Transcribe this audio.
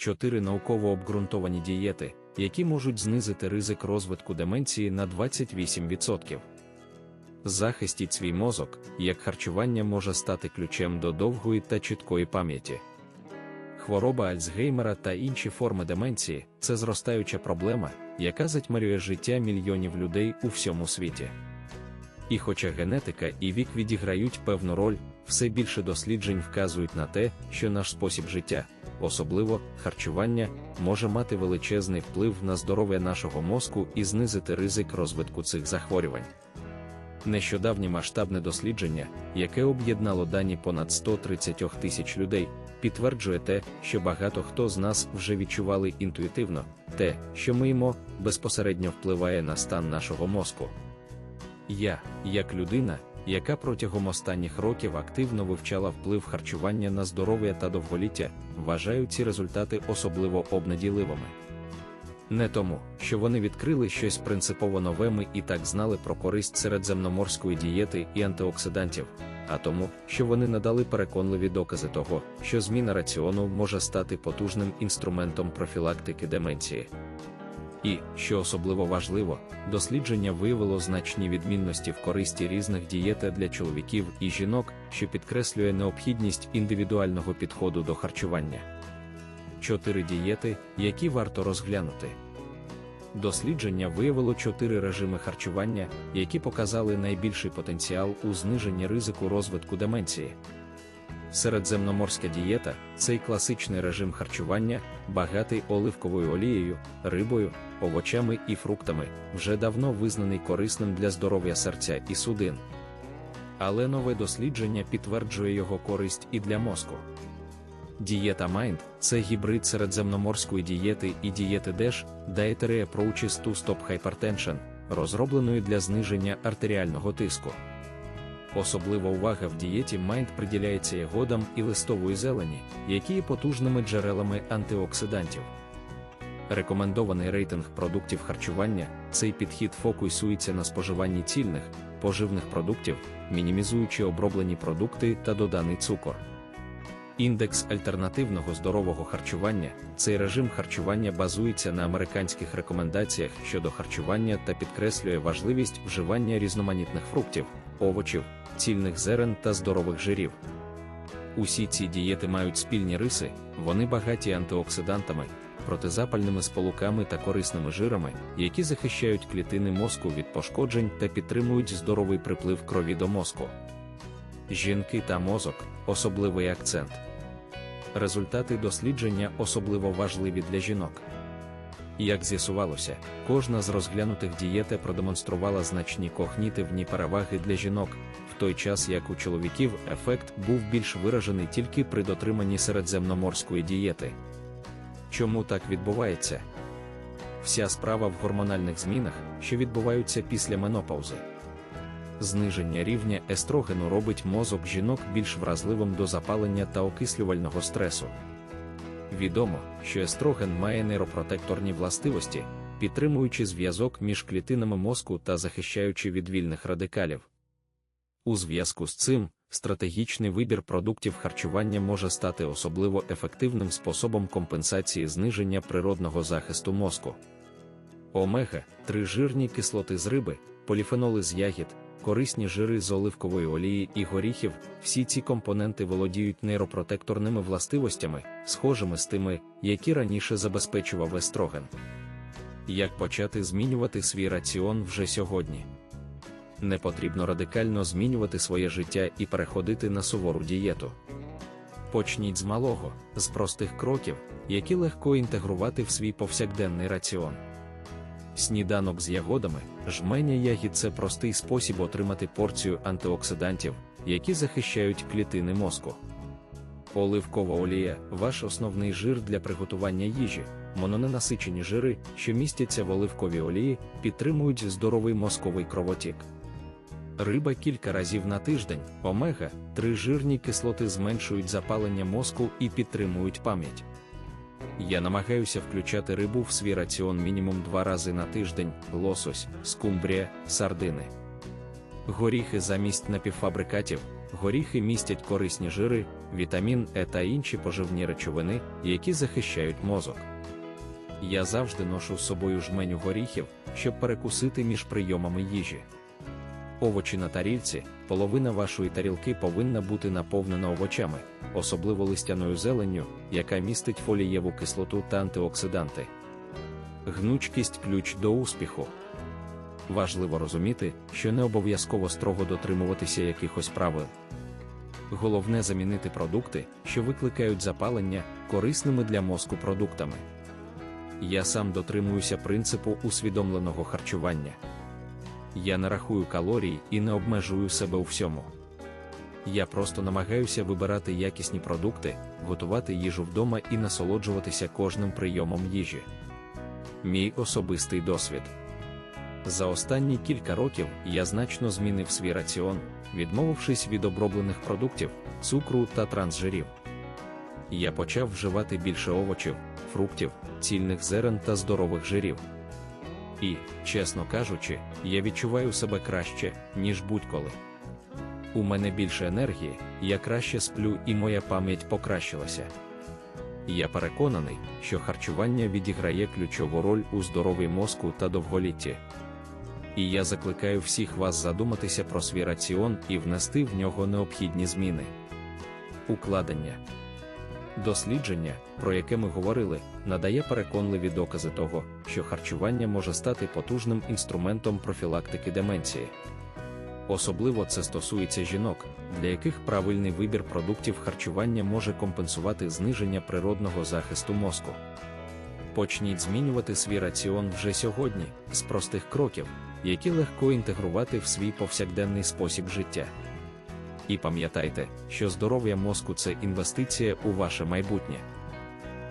чотири науково обґрунтовані дієти, які можуть знизити ризик розвитку деменції на 28%. Захистіть свій мозок, як харчування може стати ключем до довгої та чіткої пам'яті. Хвороба Альцгеймера та інші форми деменції це зростаюча проблема, яка затьмарює життя мільйонів людей у всьому світі. І хоча генетика і вік відіграють певну роль, все більше досліджень вказують на те, що наш спосіб життя, особливо харчування, може мати величезний вплив на здоров'я нашого мозку і знизити ризик розвитку цих захворювань. Нещодавнє масштабне дослідження, яке об'єднало дані понад 130 тисяч людей, підтверджує те, що багато хто з нас вже відчували інтуїтивно, те, що ми їмо, безпосередньо впливає на стан нашого мозку. Я, як людина, яка протягом останніх років активно вивчала вплив харчування на здоров'я та довголіття, вважаю ці результати особливо обнадійливими. Не тому, що вони відкрили щось принципово нове ми і так знали про користь середземноморської дієти і антиоксидантів, а тому, що вони надали переконливі докази того, що зміна раціону може стати потужним інструментом профілактики деменції. І, що особливо важливо, дослідження виявило значні відмінності в користі різних дієт для чоловіків і жінок, що підкреслює необхідність індивідуального підходу до харчування. Чотири дієти, які варто розглянути. Дослідження виявило чотири режими харчування, які показали найбільший потенціал у зниженні ризику розвитку деменції. Середземноморська дієта цей класичний режим харчування, багатий оливковою олією, рибою, овочами і фруктами, вже давно визнаний корисним для здоров'я серця і судин. Але нове дослідження підтверджує його користь і для мозку. Дієта Mind – це гібрид середземноморської дієти і дієти DASH, Dietary Approaches to Stop Hypertension, розробленої для зниження артеріального тиску. Особлива увага в дієті Mind приділяється ягодам і листової зелені, які є потужними джерелами антиоксидантів. Рекомендований рейтинг продуктів харчування цей підхід фокусується на споживанні цільних, поживних продуктів, мінімізуючи оброблені продукти та доданий цукор. Індекс альтернативного здорового харчування цей режим харчування базується на американських рекомендаціях щодо харчування та підкреслює важливість вживання різноманітних фруктів, овочів, цільних зерен та здорових жирів. Усі ці дієти мають спільні риси, вони багаті антиоксидантами, протизапальними сполуками та корисними жирами, які захищають клітини мозку від пошкоджень та підтримують здоровий приплив крові до мозку. Жінки та мозок особливий акцент. Результати дослідження особливо важливі для жінок. Як з'ясувалося, кожна з розглянутих дієте продемонструвала значні когнітивні переваги для жінок, в той час як у чоловіків ефект був більш виражений тільки при дотриманні середземноморської дієти. Чому так відбувається? Вся справа в гормональних змінах, що відбуваються після менопаузи. Зниження рівня естрогену робить мозок жінок більш вразливим до запалення та окислювального стресу. Відомо, що естроген має нейропротекторні властивості, підтримуючи зв'язок між клітинами мозку та захищаючи від вільних радикалів. У зв'язку з цим стратегічний вибір продуктів харчування може стати особливо ефективним способом компенсації зниження природного захисту мозку. Омега, 3 жирні кислоти з риби, поліфеноли з ягід, корисні жири з оливкової олії і горіхів, всі ці компоненти володіють нейропротекторними властивостями, схожими з тими, які раніше забезпечував естроген. Як почати змінювати свій раціон вже сьогодні? Не потрібно радикально змінювати своє життя і переходити на сувору дієту. Почніть з малого, з простих кроків, які легко інтегрувати в свій повсякденний раціон. Сніданок з ягодами, жменя ягід це простий спосіб отримати порцію антиоксидантів, які захищають клітини мозку. Оливкова олія ваш основний жир для приготування їжі, мононенасичені жири, що містяться в оливковій олії, підтримують здоровий мозковий кровотік. Риба кілька разів на тиждень, омега, три жирні кислоти зменшують запалення мозку і підтримують пам'ять. Я намагаюся включати рибу в свій раціон мінімум два рази на тиждень: лосось, скумбрія, сардини. Горіхи замість напівфабрикатів, Горіхи містять корисні жири, вітамін Е та інші поживні речовини, які захищають мозок. Я завжди ношу з собою жменю горіхів, щоб перекусити між прийомами їжі. Овочі на тарілці, половина вашої тарілки повинна бути наповнена овочами, особливо листяною зеленню, яка містить фолієву кислоту та антиоксиданти. Гнучкість ключ до успіху. Важливо розуміти, що не обов'язково строго дотримуватися якихось правил. Головне замінити продукти, що викликають запалення, корисними для мозку продуктами. Я сам дотримуюся принципу усвідомленого харчування. Я не рахую калорій і не обмежую себе у всьому. Я просто намагаюся вибирати якісні продукти, готувати їжу вдома і насолоджуватися кожним прийомом їжі. Мій особистий досвід. За останні кілька років я значно змінив свій раціон, відмовившись від оброблених продуктів, цукру та трансжирів. Я почав вживати більше овочів, фруктів, цільних зерен та здорових жирів. І, чесно кажучи, я відчуваю себе краще, ніж будь-коли. У мене більше енергії, я краще сплю і моя пам'ять покращилася. Я переконаний, що харчування відіграє ключову роль у здоровій мозку та довголітті. І я закликаю всіх вас задуматися про свій раціон і внести в нього необхідні зміни. Укладення дослідження, про яке ми говорили, надає переконливі докази того, що харчування може стати потужним інструментом профілактики деменції. Особливо це стосується жінок, для яких правильний вибір продуктів харчування може компенсувати зниження природного захисту мозку. Почніть змінювати свій раціон вже сьогодні, з простих кроків, які легко інтегрувати в свій повсякденний спосіб життя. І пам'ятайте, що здоров'я мозку це інвестиція у ваше майбутнє.